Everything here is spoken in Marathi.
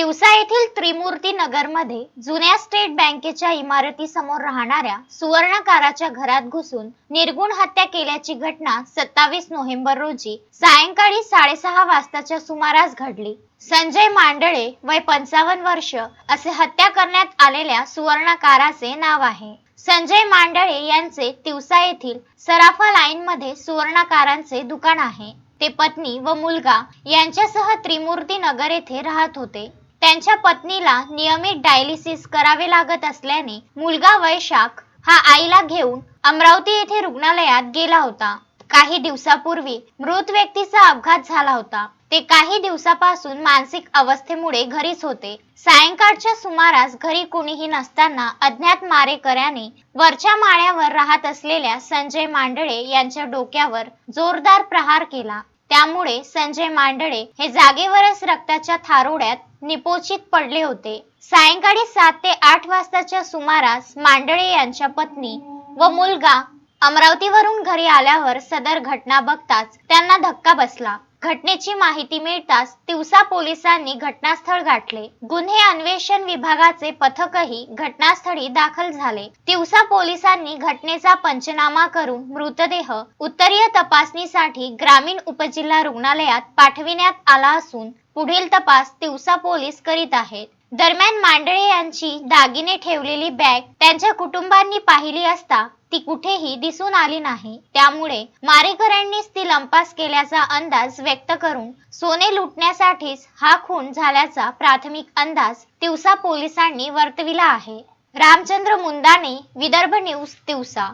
तिवसा येथील त्रिमूर्ती नगरमध्ये जुन्या स्टेट बँकेच्या इमारतीसमोर राहणाऱ्या सुवर्णकाराच्या घरात घुसून निर्गुण हत्या केल्याची घटना सत्तावीस नोव्हेंबर रोजी सायंकाळी साडेसहा वाजताच्या सुमारास घडली. संजय मांडळे वय पंचावन्न वर्ष असे हत्या करण्यात आलेल्या सुवर्णकाराचे नाव आहे. संजय मांडळे यांचे तिवसा येथील सराफा लाईनमध्ये सुवर्णकारांचे दुकान आहे. ते पत्नी व मुलगा यांच्यासह त्रिमूर्ती नगर येथे राहत होते. त्यांच्या पत्नीला नियमित डायलिसिस करावे लागत असल्याने मुलगा वैशाख हा आईला घेऊन अमरावती येथे रुग्णालयात गेला होता. काही दिवसापूर्वी मृत व्यक्तीचा अपघात झाला होता. ते काही दिवसापासून मानसिक अवस्थेमुळे घरीच होते. सायंकाळच्या सुमारास घरी कुणीही नसताना अज्ञात मारेकऱ्याने वरच्या माळ्यावर राहत असलेल्या संजय मांडळे यांच्या डोक्यावर जोरदार प्रहार केला. त्यामुळे संजय मांडळे हे जागेवरच रक्ताच्या थारोड्यात निपोचित पडले होते. सायंकाळी सात ते आठ वाजताच्या सुमारास मांडळे यांच्या पत्नी व मुलगा अमरावतीवरून घरी आल्यावर सदर घटना बघताच त्यांना धक्का बसला. घटनेची माहिती मिळताच तिवसा पोलिसांनी घटनास्थळ गाठले. गुन्हे अन्वेषण विभागाचे पथकही घटनास्थळी दाखल झाले. तिवसा पोलिसांनी घटनेचा पंचनामा करून मृतदेह उत्तरीय तपासणीसाठी ग्रामीण उपजिल्हा रुग्णालयात पाठविण्यात आला असून पुढील तपास तिवसा पोलीस करीत आहेत. दरम्यान मांडळे यांची दागिने ठेवलेली बॅग त्यांच्या कुटुंबांनी पाहिली असता ती कुठेही दिसून आली नाही. त्यामुळे मारेकऱ्यांनीच ती लंपास केल्याचा अंदाज व्यक्त करून सोने लुटण्यासाठीच हा खून झाल्याचा प्राथमिक अंदाज तिवसा पोलिसांनी वर्तविला आहे. रामचंद्र मुंदाने विदर्भ न्यूज तिवसा.